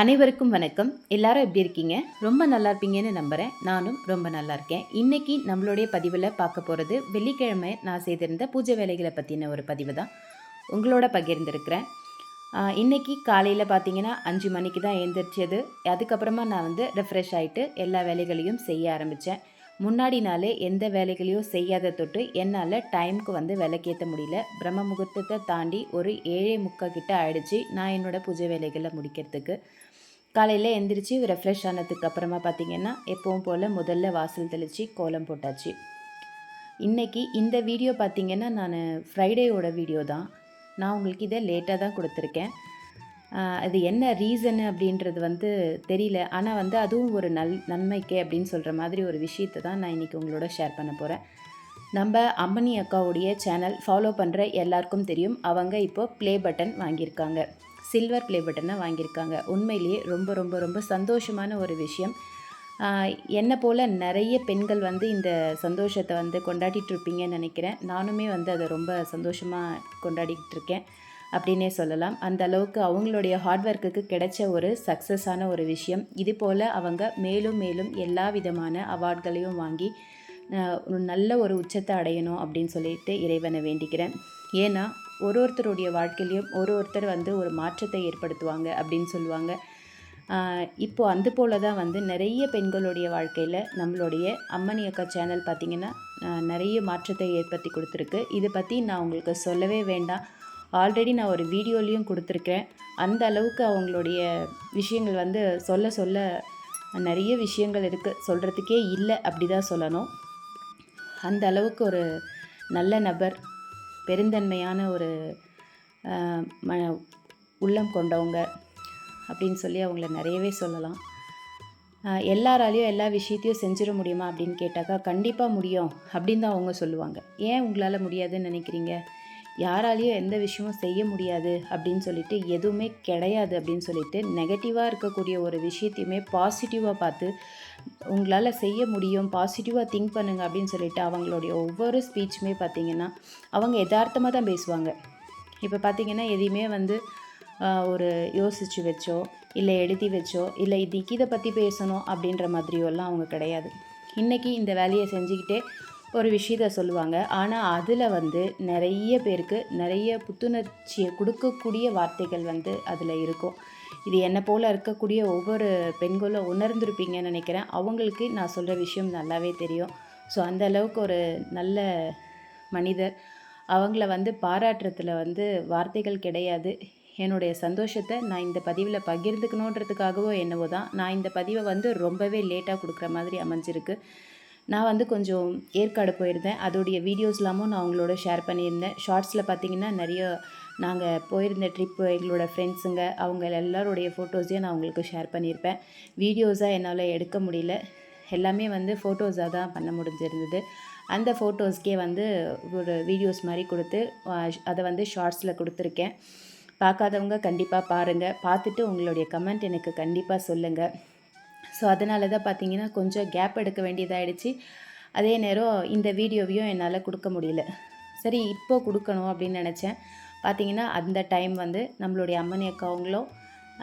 அனைவருக்கும் வணக்கம். எல்லாரும் எப்படி இருக்கீங்க? ரொம்ப நல்லா இருப்பீங்கன்னு நம்புகிறேன் நானும் ரொம்ப நல்லா இருக்கேன். இன்னைக்கு நம்மளுடைய பதிவில் பார்க்க போகிறது வெள்ளிக்கிழமை நான் செய்திருந்த பூஜை வேலைகளை பற்றின ஒரு பதிவு தான். உங்களோட பகிர்ந்திருக்கிறேன். இன்னைக்கு காலையில் பார்த்தீங்கன்னா அஞ்சு மணிக்கு தான் எழுந்திரிச்சது. அதுக்கப்புறமா நான் வந்து ரெஃப்ரெஷ் ஆகிட்டு எல்லா வேலைகளையும் செய்ய ஆரம்பித்தேன் முன்னாடி நாளே எந்த வேலைகளையும் செய்யாத தொட்டு என்னால் டைமுக்கு வந்து விளக்கேற்ற முடியல. பிரம்ம முகூர்த்தத்தை தாண்டி ஒரு ஏழே முக்கால் கிட்ட ஆயிடுச்சு. நான் என்னோடய பூஜை வேலைகளை முடிக்கிறதுக்கு. காலையில் எந்திரிச்சு ரெஃப்ரெஷ் ஆனதுக்கு அப்புறமா பார்த்தீங்கன்னா எப்பவும் போல் முதல்ல வாசல் தெளித்து கோலம் போட்டாச்சு. இன்னைக்கு இந்த வீடியோ பார்த்தீங்கன்னா நான் ஃப்ரைடேயோட வீடியோ தான். நான் உங்களுக்கு இதை லேட்டாக தான் கொடுத்துருக்கேன். அது என்ன ரீசனு அப்படின்றது வந்து தெரியல. ஆனால் வந்து அதுவும் ஒரு நல் நன்மைக்கே அப்படின்னு சொல்கிற மாதிரி ஒரு விஷயத்தை தான் நான் இன்றைக்கி உங்களோட ஷேர் பண்ண போகிறேன் நம்ம அம்மனி அக்காவுடைய சேனல் ஃபாலோ பண்ணுற எல்லாருக்கும் தெரியும். அவங்க இப்போ ப்ளே பட்டன் வாங்கியிருக்காங்க. சில்வர் ப்ளே பட்டனை வாங்கியிருக்காங்க. உண்மையிலேயே ரொம்ப ரொம்ப ரொம்ப சந்தோஷமான ஒரு விஷயம். என்னை போல் நிறைய பெண்கள் வந்து இந்த சந்தோஷத்தை வந்து கொண்டாடிட்டு இருப்பீங்கன்னு நினைக்கிறேன். நானுமே வந்து அதை ரொம்ப சந்தோஷமாக கொண்டாடிக்கிட்டு இருக்கேன் அப்படின்னே சொல்லலாம். அந்த அளவுக்கு அவங்களுடைய ஹார்ட் ஒர்க்குக்கு கிடைச்ச ஒரு சக்ஸஸான ஒரு விஷயம். இது போல் அவங்க மேலும் மேலும் எல்லா விதமான அவார்ட்களையும் வாங்கி ஒரு நல்ல ஒரு உச்சத்தை அடையணும் அப்படின்னு சொல்லிட்டு இறைவனை வேண்டிக்கிறேன். ஏன்னா ஒரு ஒருத்தருடைய வாழ்க்கையிலையும் ஒரு ஒருத்தர் வந்து ஒரு மாற்றத்தை ஏற்படுத்துவாங்க அப்படின்னு சொல்லுவாங்க. இப்போது இப்போ அந்த போல தான் வந்து நிறைய பெண்களுடைய வாழ்க்கையில் நம்மளுடைய அம்மனி அக்கா சேனல் பார்த்திங்கன்னா நிறைய மாற்றத்தை ஏற்படுத்தி கொடுத்துருக்கு. இதை பற்றி நான் உங்களுக்கு சொல்லவே வேண்டாம். ஆல்ரெடி நான் ஒரு வீடியோலையும் கொடுத்துருக்கேன் அந்த அளவுக்கு அவங்களுடைய விஷயங்கள் வந்து சொல்ல சொல்ல நிறைய விஷயங்கள் இருக்குது சொல்கிறதுக்கே இல்லை அப்படி தான் சொல்லணும். அந்த அளவுக்கு ஒரு நல்ல நபர் பெருந்தன்மையான ஒரு ம உள்ளம் கொண்டவங்க அப்படின்னு சொல்லி அவங்கள நிறையவே சொல்லலாம். எல்லாராலையும் எல்லா விஷயத்தையும் செஞ்சிட முடியுமா அப்படின்னு கேட்டாக்கா கண்டிப்பாக முடியும் அப்படின்னு தான் அவங்க சொல்லுவாங்க. ஏன் உங்களால் முடியாதுன்னு நினைக்கிறீங்க? யாராலையும் எந்த விஷயமும் செய்ய முடியாது அப்படின்னு சொல்லிட்டு எதுவுமே கிடையாது அப்படின்னு சொல்லிட்டு நெகட்டிவாக இருக்கக்கூடிய ஒரு விஷயத்தையுமே பாசிட்டிவாக பார்த்து உங்களால் செய்ய முடியும் பாசிட்டிவாக திங்க் பண்ணுங்க அப்படின்னு சொல்லிட்டு அவங்களுடைய ஒவ்வொரு ஸ்பீச்சுமே பார்த்திங்கன்னா அவங்க யதார்த்தமாக தான் பேசுவாங்க. இப்போ பார்த்தீங்கன்னா எதையுமே வந்து ஒரு யோசித்து வச்சோ இல்லை எழுதி வச்சோ இல்லை இதுக்கு இதை பற்றி பேசணும் அப்படின்ற மாதிரியெல்லாம் அவங்க கிடையாது. இன்றைக்கி இந்த வேலையை செஞ்சுக்கிட்டே ஒரு விஷயத்த சொல்லுவாங்க. ஆனால் அதில் வந்து நிறைய பேருக்கு நிறைய புத்துணர்ச்சியை கொடுக்கக்கூடிய வார்த்தைகள் வந்து அதில் இருக்கும். இது என்னை போல் இருக்கக்கூடிய ஒவ்வொரு பெண்களும் உணர்ந்திருப்பீங்கன்னு நினைக்கிறேன். அவங்களுக்கு நான் சொல்கிற விஷயம் நல்லாவே தெரியும். ஸோ அந்த அளவுக்கு ஒரு நல்ல மனிதர். அவங்கள வந்து பாராட்டுறதுல வந்து வார்த்தைகள் கிடையாது. என்னுடைய சந்தோஷத்தை நான் இந்த பதிவில் பகிர்ந்துக்கணுன்றதுக்காகவோ என்னவோ தான் நான் இந்த பதிவை வந்து ரொம்பவே லேட்டாக கொடுக்குற மாதிரி அமைஞ்சிருக்கு. நான் வந்து கொஞ்சம் ஏற்காடு போயிருந்தேன். அதோடைய வீடியோஸ்லாமும் நான் உங்களோட ஷேர் பண்ணியிருந்தேன். ஷார்ட்ஸில் பார்த்தீங்கன்னா நிறைய நாங்கள் போயிருந்த ட்ரிப்பு எங்களோட ஃப்ரெண்ட்ஸுங்க அவங்க எல்லாருடைய ஃபோட்டோஸையும் நான் உங்களுக்கு ஷேர் பண்ணியிருப்பேன். வீடியோஸாக என்னால் எடுக்க முடியல. எல்லாமே வந்து ஃபோட்டோஸாக தான் பண்ண முடிஞ்சிருந்தது. அந்த ஃபோட்டோஸ்க்கே வந்து ஒரு வீடியோஸ் மாதிரி கொடுத்து அதை வந்து ஷார்ட்ஸில் கொடுத்துருக்கேன். பார்க்காதவங்க கண்டிப்பாக பாருங்கள் பார்த்துட்டு உங்களுடைய கமெண்ட் எனக்கு கண்டிப்பாக சொல்லுங்கள் ஸோ அதனால தான் பார்த்தீங்கன்னா கொஞ்சம் கேப் எடுக்க வேண்டியதாகிடுச்சு அதே நேரம் இந்த வீடியோவையும் என்னால் கொடுக்க முடியல. சரி இப்போ கொடுக்கணும் அப்படின்னு நினச்சேன். பார்த்தீங்கன்னா அந்த டைம் வந்து நம்மளுடைய அம்மனி அக்காவங்களும்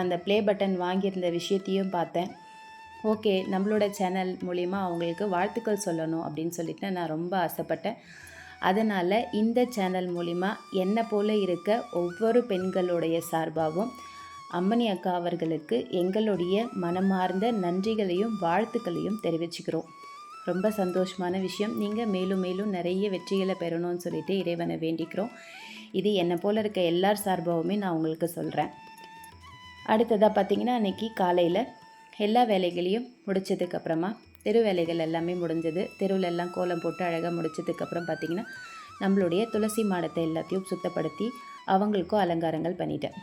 அந்த ப்ளே பட்டன் வாங்கியிருந்த விஷயத்தையும் பார்த்தேன். ஓகே நம்மளோட சேனல் மூலிமா அவங்களுக்கு வாழ்த்துக்கள் சொல்லணும் அப்படின்னு சொல்லிட்டு நான் ரொம்ப ஆசைப்பட்டேன். அதனால் இந்த சேனல் மூலிமா என்னை போல இருக்க ஒவ்வொரு பெண்களுடைய சார்பாகவும் அம்மணி அக்கா அவர்களுக்கு எங்களுடைய மனமார்ந்த நன்றிகளையும் வாழ்த்துக்களையும் தெரிவிச்சுக்கிறோம். ரொம்ப சந்தோஷமான விஷயம். நீங்கள் மேலும் மேலும் நிறைய வெற்றிகளை பெறணும்னு சொல்லிட்டு இறைவனை வேண்டிக்கிறோம். இது என்னை போல் இருக்க எல்லார் சார்பாகவுமே நான் உங்களுக்கு சொல்கிறேன் அடுத்ததாக பார்த்தீங்கன்னா அன்றைக்கி காலையில் எல்லா வேலைகளையும் முடிச்சதுக்கப்புறமா தெரு வேலைகள் எல்லாமே முடிஞ்சது. தெருவில் எல்லாம் கோலம் போட்டு அழகாக முடிச்சதுக்கப்புறம் பார்த்திங்கன்னா நம்மளுடைய துளசி மாடத்தை எல்லாத்தையும் சுத்தப்படுத்தி அவங்களுக்கும் அலங்காரங்கள் பண்ணிட்டேன்.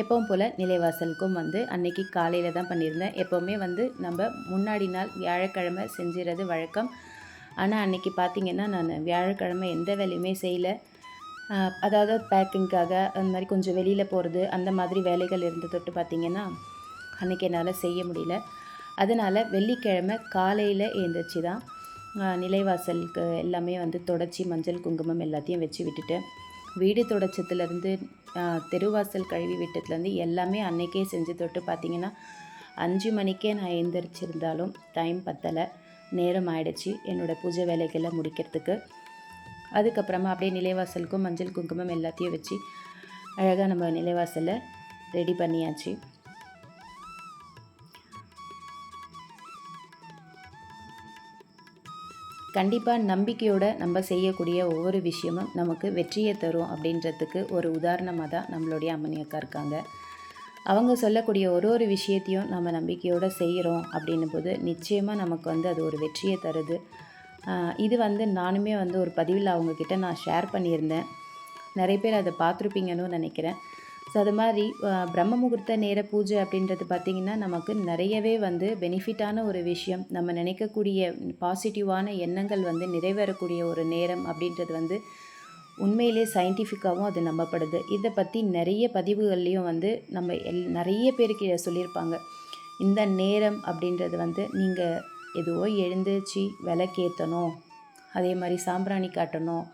எப்பவும் போல் நிலைவாசலுக்கும் வந்து அன்னைக்கு காலையில் தான் பண்ணியிருந்தேன். எப்போவுமே வந்து நம்ம முன்னாடி நாள் வியாழக்கிழமை செஞ்சுறது வழக்கம். ஆனால் அன்னைக்கு பார்த்திங்கன்னா நான் வியாழக்கிழமை எந்த வேலையுமே செய்யலை. அதாவது பேக்கிங்க்காக அந்த மாதிரி கொஞ்சம் வெளியில் போகிறது அந்த மாதிரி வேலைகள் இருந்து தொட்டு பார்த்திங்கன்னா அன்றைக்கி என்னால் செய்ய முடியல. அதனால் வெள்ளிக்கிழமை காலையில் எழுந்திரிச்சு தான் நிலைவாசலுக்கு எல்லாமே வந்து தொடச்சி மஞ்சள் குங்குமம் எல்லாத்தையும் வச்சு விட்டுட்டேன். வீடு தொடச்சத்துலேருந்து தெருவாசல் கழுவி விட்டத்துலேருந்து எல்லாமே அன்னைக்கே செஞ்சு தொட்டு பார்த்தீங்கன்னா அஞ்சு மணிக்கே நான் எந்திரிச்சிருந்தாலும் டைம் பத்தலை. நேரம் ஆயிடுச்சு என்னோடய பூஜை வேலைகளை முடிக்கிறதுக்கு. அதுக்கப்புறமா அப்படியே நிலைவாசலுக்கும் மஞ்சள் குங்குமம் எல்லாத்தையும் வச்சு அழகாக நம்ம நிலைவாசலை ரெடி பண்ணியாச்சு. கண்டிப்பாக நம்பிக்கையோட நம்ம செய்யக்கூடிய ஒவ்வொரு விஷயமும் நமக்கு வெற்றியை தரும் அப்படின்றதுக்கு ஒரு உதாரணமாக தான் நம்மளுடைய அம்மனி அக்கா இருக்காங்க. அவங்க சொல்லக்கூடிய ஒரு ஒரு விஷயத்தையும் நம்ம நம்பிக்கையோடு செய்கிறோம் அப்படின்னும் போது நிச்சயமாக நமக்கு வந்து அது ஒரு வெற்றியை தருது. இது வந்து நானுமே வந்து ஒரு பதிவில் அவங்கக்கிட்ட நான் ஷேர் பண்ணியிருந்தேன். நிறைய பேர் அதை பார்த்துருப்பீங்கன்னு நினைக்கிறேன். ஸோ அது மாதிரி பிரம்ம முகூர்த்த நேர பூஜை அப்படின்றது பார்த்திங்கன்னா நமக்கு நிறையவே வந்து பெனிஃபிட்டான ஒரு விஷயம். நம்ம நினைக்கக்கூடிய பாசிட்டிவான எண்ணங்கள் வந்து நிறைவேறக்கூடிய ஒரு நேரம் அப்படின்றது வந்து உண்மையிலே சயின்டிஃபிக்காகவும் அது நம்பப்படுது. இதை பற்றி நிறைய பதிவுகள்லேயும் வந்து நம்ம எல் நிறைய பேருக்கு சொல்லியிருப்பாங்க. இந்த நேரம் அப்படின்றது வந்து நீங்கள் எதுவோ எழுந்திருச்சு விளக்கேற்றணும் அதே மாதிரி சாம்பிராணி காட்டணும்.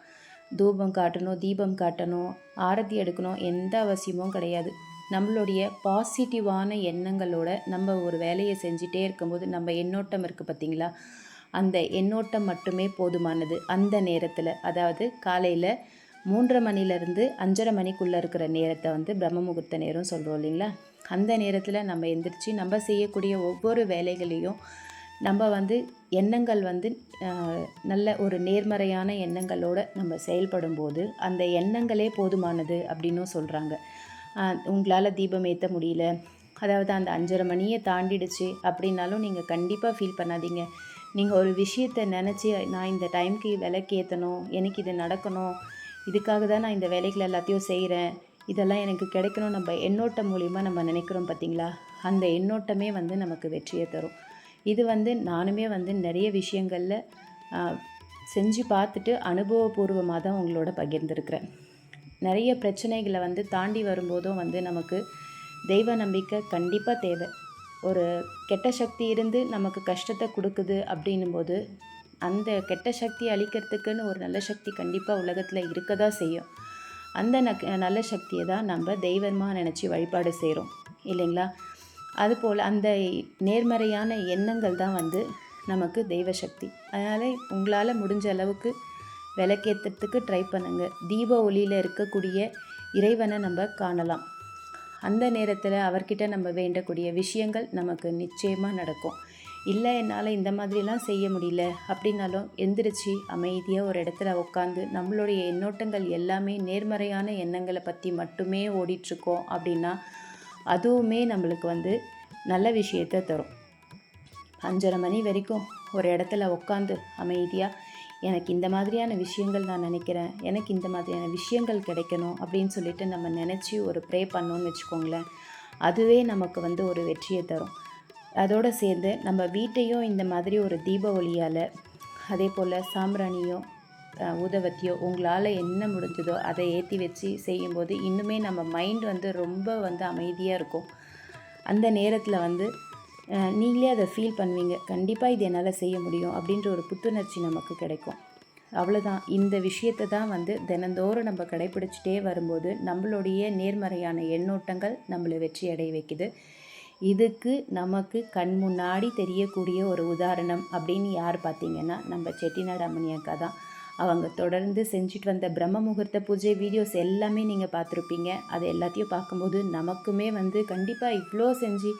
தூபம் காட்டணும் தீபம் காட்டணும் ஆரத்தி எடுக்கணும் எந்த அவசியமும் கிடையாது. நம்மளுடைய பாசிட்டிவான எண்ணங்களோட நம்ம ஒரு வேலையை செஞ்சிட்டே இருக்கும்போது நம்ம எண்ணோட்டம் இருக்குது பார்த்தீங்களா? அந்த எண்ணோட்டம் மட்டுமே போதுமானது. அந்த நேரத்தில் அதாவது காலையில் மூன்றரை மணிலேருந்து அஞ்சரை மணிக்குள்ளே இருக்கிற நேரத்தை வந்து பிரம்ம முகூர்த்த நேரம் சொல்கிறோம் இல்லைங்களா? அந்த நேரத்தில் நம்ம எந்திரிச்சு நம்ம செய்யக்கூடிய ஒவ்வொரு வேலைகளையும் நம்ம வந்து எண்ணங்கள் வந்து நல்ல ஒரு நேர்மறையான எண்ணங்களோட நம்ம செயல்படும் போது அந்த எண்ணங்களே போதுமானது அப்படின்னும் சொல்கிறாங்க உங்களால் தீபம் ஏற்ற முடியல. அதாவது அந்த அஞ்சரை மணியை தாண்டிடுச்சு அப்படின்னாலும் நீங்கள் கண்டிப்பாக ஃபீல் பண்ணாதீங்க. நீங்கள் ஒரு விஷயத்தை நினச்சி நான் இந்த டைம்க்கு விலைக்கு ஏற்றணும் எனக்கு இது நடக்கணும் இதுக்காக தான் நான் இந்த வேலைகள் எல்லாத்தையும் செய்கிறேன் இதெல்லாம் எனக்கு கிடைக்கணும் நம்ம எண்ணோட்டம் மூலிமா நம்ம நினைக்கிறோம் பார்த்தீங்களா அந்த எண்ணோட்டமே வந்து நமக்கு வெற்றியை தரும். இது வந்து நானுமே வந்து நிறைய விஷயங்களில் செஞ்சு பார்த்துட்டு அனுபவபூர்வமாக தான் உங்களோட பகிர்ந்துருக்கிறேன். நிறைய பிரச்சனைகளை வந்து தாண்டி வரும்போதும் வந்து நமக்கு தெய்வ நம்பிக்கை கண்டிப்பாக தேவை. ஒரு கெட்ட சக்தி இருந்து நமக்கு கஷ்டத்தை கொடுக்குது அப்படின்னும் போது அந்த கெட்ட சக்தி அழிக்கிறதுக்குன்னு ஒரு நல்ல சக்தி கண்டிப்பாக உலகத்தில் இருக்க தான் செய்யும். அந்த நல்ல சக்தியை தான் நம்ம தெய்வமாக நினச்சி வழிபாடு செய்கிறோம் இல்லைங்களா? அதுபோல் அந்த நேர்மறையான எண்ணங்கள் தான் வந்து நமக்கு தெய்வ சக்தி அதனால் உங்களால் முடிஞ்ச அளவுக்கு விளக்கேற்றத்துக்கு ட்ரை பண்ணுங்கள் தீப ஒளியில் இருக்கக்கூடிய இறைவனை நம்ம காணலாம். அந்த நேரத்தில் அவர்கிட்ட நம்ம வேண்டக்கூடிய விஷயங்கள் நமக்கு நிச்சயமாக நடக்கும். இல்லை என்னால் இந்த மாதிரிலாம் செய்ய முடியல அப்படின்னாலும் எந்திரிச்சு அமைதியாக ஒரு இடத்துல உட்காந்து நம்மளுடைய எண்ணோட்டங்கள் எல்லாமே நேர்மறையான எண்ணங்களை பற்றி மட்டுமே ஓடிட்டுருக்கோம் அப்படின்னா அதுவுமே நம்மளுக்கு வந்து நல்ல விஷயத்தை தரும். அஞ்சரை மணி வரைக்கும் ஒரு இடத்துல உட்காந்து அமைதியாக எனக்கு இந்த மாதிரியான விஷயங்கள் நான் நினைக்கிறேன் எனக்கு இந்த மாதிரியான விஷயங்கள் கிடைக்கணும் அப்படின்னு சொல்லிட்டு நம்ம நினச்சி ஒரு ப்ரே பண்ணோன்னு வச்சுக்கோங்களேன். அதுவே நமக்கு வந்து ஒரு வெற்றியை தரும். அதோடு சேர்ந்து நம்ம வீட்டையும் இந்த மாதிரி ஒரு தீப ஒளியால் அதே போல் சாம்பிராணியோ ஊதவத்தியோ உங்களால் என்ன முடிஞ்சதோ அதை ஏற்றி வச்சு செய்யும்போது இன்னுமே நம்ம மைண்ட் வந்து ரொம்ப வந்து அமைதியாக இருக்கும். அந்த நேரத்தில் வந்து நீங்களே அதை ஃபீல் பண்ணுவீங்க. கண்டிப்பாக இது என்னால் செய்ய முடியும் அப்படின்ற ஒரு புத்துணர்ச்சி நமக்கு கிடைக்கும். அவ்வளோதான் இந்த விஷயத்தை தான் வந்து தினந்தோறும் நம்ம கடைப்பிடிச்சிட்டே வரும்போது நம்மளுடைய நேர்மறையான எண்ணோட்டங்கள் நம்மளை வெற்றி அடைய வைக்குது. இதுக்கு நமக்கு கண் முன்னாடி தெரியக்கூடிய ஒரு உதாரணம் அப்படின்னு யார் பார்த்தீங்கன்னா நம்ம செட்டிநாடு அம்மனி அக்கா தான். அவங்க தொடர்ந்து செஞ்சுட்டு வந்த பிரம்ம முகூர்த்த பூஜை வீடியோஸ் எல்லாமே நீங்கள் பார்த்துருப்பீங்க. அது எல்லாத்தையும் பார்க்கும்போது நமக்குமே வந்து கண்டிப்பாக இவ்வளோ செஞ்சு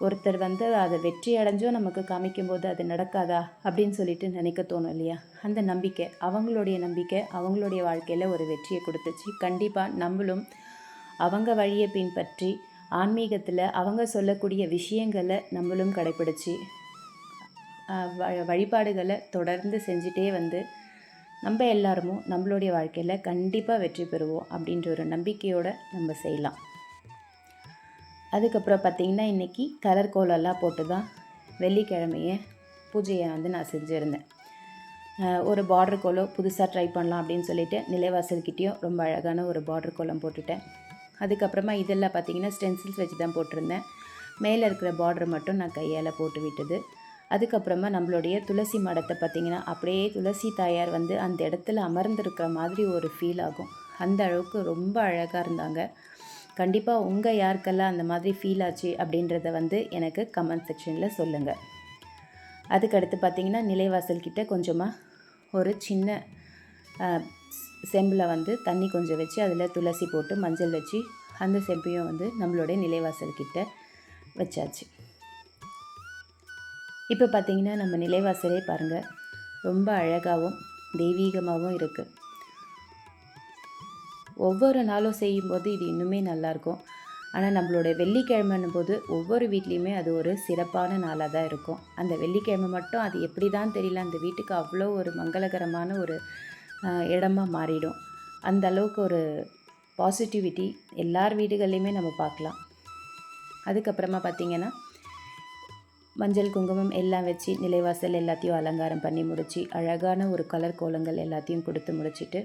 ஒருத்தர் வந்து அதை வெற்றி அடைஞ்சோ நமக்கு காமிக்கும்போது அது நடக்காதா அப்படின்னு சொல்லிட்டு நினைக்க தோணும் இல்லையா? அந்த நம்பிக்கை அவங்களுடைய நம்பிக்கை அவங்களுடைய வாழ்க்கையில் ஒரு வெற்றியை கொடுத்துச்சு. கண்டிப்பாக நம்மளும் அவங்க வழியை பின்பற்றி ஆன்மீகத்தில் அவங்க சொல்லக்கூடிய விஷயங்களை நம்மளும் கடைப்பிடிச்சு வ- வழிபாடுகளை தொடர்ந்து செஞ்சுட்டே வந்து நம்ம எல்லாருமே நம்மளுடைய வாழ்க்கையில் கண்டிப்பாக வெற்றி பெறுவோம் அப்படின்ற ஒரு நம்பிக்கையோடு நம்ம செய்யலாம். அதுக்கப்புறம் பார்த்திங்கன்னா இன்றைக்கி கலர் கோலெல்லாம் போட்டு தான் வெள்ளிக்கிழமைய பூஜையை வந்து நான் செஞ்சுருந்தேன். ஒரு பார்டர் கோலம் புதுசாக ட்ரை பண்ணலாம் அப்படின்னு சொல்லிட்டு நிலைவாசல்கிட்டேயும் ரொம்ப அழகான ஒரு பார்டர் கோலம் போட்டுட்டேன். அதுக்கப்புறமா இதெல்லாம் பார்த்தீங்கன்னா ஸ்டென்சில்ஸ் வச்சு தான் போட்டிருந்தேன். மேலே இருக்கிற பார்டர் மட்டும் நான் கையால் போட்டு விட்டது. அதுக்கப்புறமா நம்மளுடைய துளசி மடத்தை பார்த்திங்கன்னா அப்படியே துளசி தாயார் வந்து அந்த இடத்துல அமர்ந்திருக்கிற மாதிரி ஒரு ஃபீல் ஆகும். அந்த அளவுக்கு ரொம்ப அழகாக இருந்தாங்க. கண்டிப்பாக உங்கள் யாருக்கெல்லாம் அந்த மாதிரி ஃபீல் ஆச்சு அப்படின்றத வந்து எனக்கு கமெண்ட் செக்ஷனில் சொல்லுங்கள் அதுக்கடுத்து பார்த்தீங்கன்னா நிலைவாசல் கிட்டே கொஞ்சமாக ஒரு சின்ன செம்பில் வந்து தண்ணி கொஞ்சம் வச்சு அதில் துளசி போட்டு மஞ்சள் வச்சு அந்த செம்பையும் வந்து நம்மளுடைய நிலைவாசல் கிட்ட வச்சாச்சு. இப்போ பார்த்திங்கன்னா நம்ம நிலைவாசலே பாருங்கள் ரொம்ப அழகாகவும் தெய்வீகமாகவும் இருக்குது ஒவ்வொரு நாளும் செய்யும்போது இது இன்னுமே நல்லாயிருக்கும். ஆனால் நம்மளோட வெள்ளிக்கிழமைன்னும் போது ஒவ்வொரு வீட்லேயுமே அது ஒரு சிறப்பான நாளாக தான் இருக்கும். அந்த வெள்ளிக்கிழமை மட்டும் அது எப்படி தான் தெரியல அந்த வீட்டுக்கு அவ்வளோ ஒரு மங்களகரமான ஒரு இடமாக இடமா மாறிடும். அந்த அளவுக்கு ஒரு பாசிட்டிவிட்டி எல்லார் வீடுகள்லையுமே நம்ம பார்க்கலாம். அதுக்கப்புறமா பார்த்திங்கன்னா மஞ்சள் குங்குமம் எல்லாம் வச்சு நிலைவாசல் எல்லாத்தையும் அலங்காரம் பண்ணி முடிச்சு அழகான ஒரு கலர் கோலங்கள் எல்லாத்தையும் கொடுத்து முடிச்சிட்டு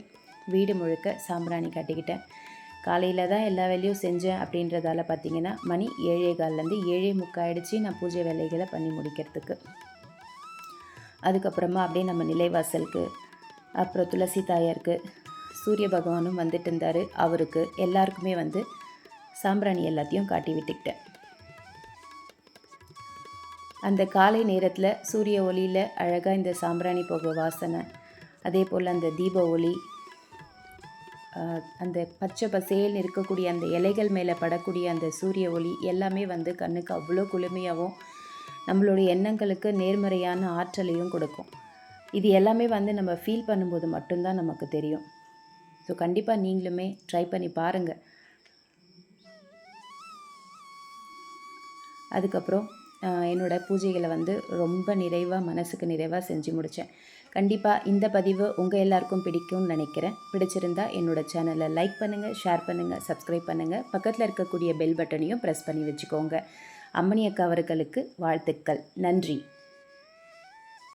வீடு முழுக்க சாம்பிராணி கட்டிக்கிட்டேன். காலையில் தான் எல்லா வேலையும் செஞ்சேன் அப்படின்றதால பார்த்தீங்கன்னா மணி ஏழே கால்லேருந்து ஏழே முக்காயிடுச்சு நான் பூஜை வேலைகளை பண்ணி முடிக்கிறதுக்கு. அதுக்கப்புறமா அப்படியே நம்ம நிலைவாசலுக்கு அப்புறம் துளசி தாயாருக்கு சூரிய பகவானும் வந்துட்டு இருந்தார். அவருக்கு எல்லாருக்குமே வந்து சாம்பிராணி எல்லாத்தையும் காட்டி விட்டுக்கிட்டேன். அந்த காலை நேரத்தில் சூரிய ஒளியில் அழகாக இந்த சாம்பிராணி புகை வாசனை அதே போல் அந்த தீப ஒளி அந்த பச்சை பசேல்னு இருக்கக்கூடிய அந்த இலைகள் மேலே படக்கூடிய அந்த சூரிய ஒளி எல்லாமே வந்து கண்ணுக்கு அவ்வளோ குளுமையாகவும் நம்மளுடைய எண்ணங்களுக்கு நேர்மறையான ஆற்றலையும் கொடுக்கும். இது எல்லாமே வந்து நம்ம ஃபீல் பண்ணும்போது மட்டும்தான் நமக்கு தெரியும். ஸோ கண்டிப்பாக நீங்களுமே ட்ரை பண்ணி பாருங்கள் அதுக்கப்புறம் என்னோட பூஜைகளை வந்து ரொம்ப நிறைவாக மனசுக்கு நிறைவாக செஞ்சு முடித்தேன் கண்டிப்பாக இந்த பதிவு உங்கள் எல்லாருக்கும் பிடிக்கும்னு நினைக்கிறேன். பிடிச்சிருந்தா என்னோடய சேனலை லைக் பண்ணுங்கள் ஷேர் பண்ணுங்கள் சப்ஸ்கிரைப் பண்ணுங்கள் பக்கத்தில் இருக்கக்கூடிய பெல் பட்டனையும் ப்ரெஸ் பண்ணி வச்சுக்கோங்க. அம்மணி அக்கா அவர்களுக்கு வாழ்த்துக்கள். நன்றி.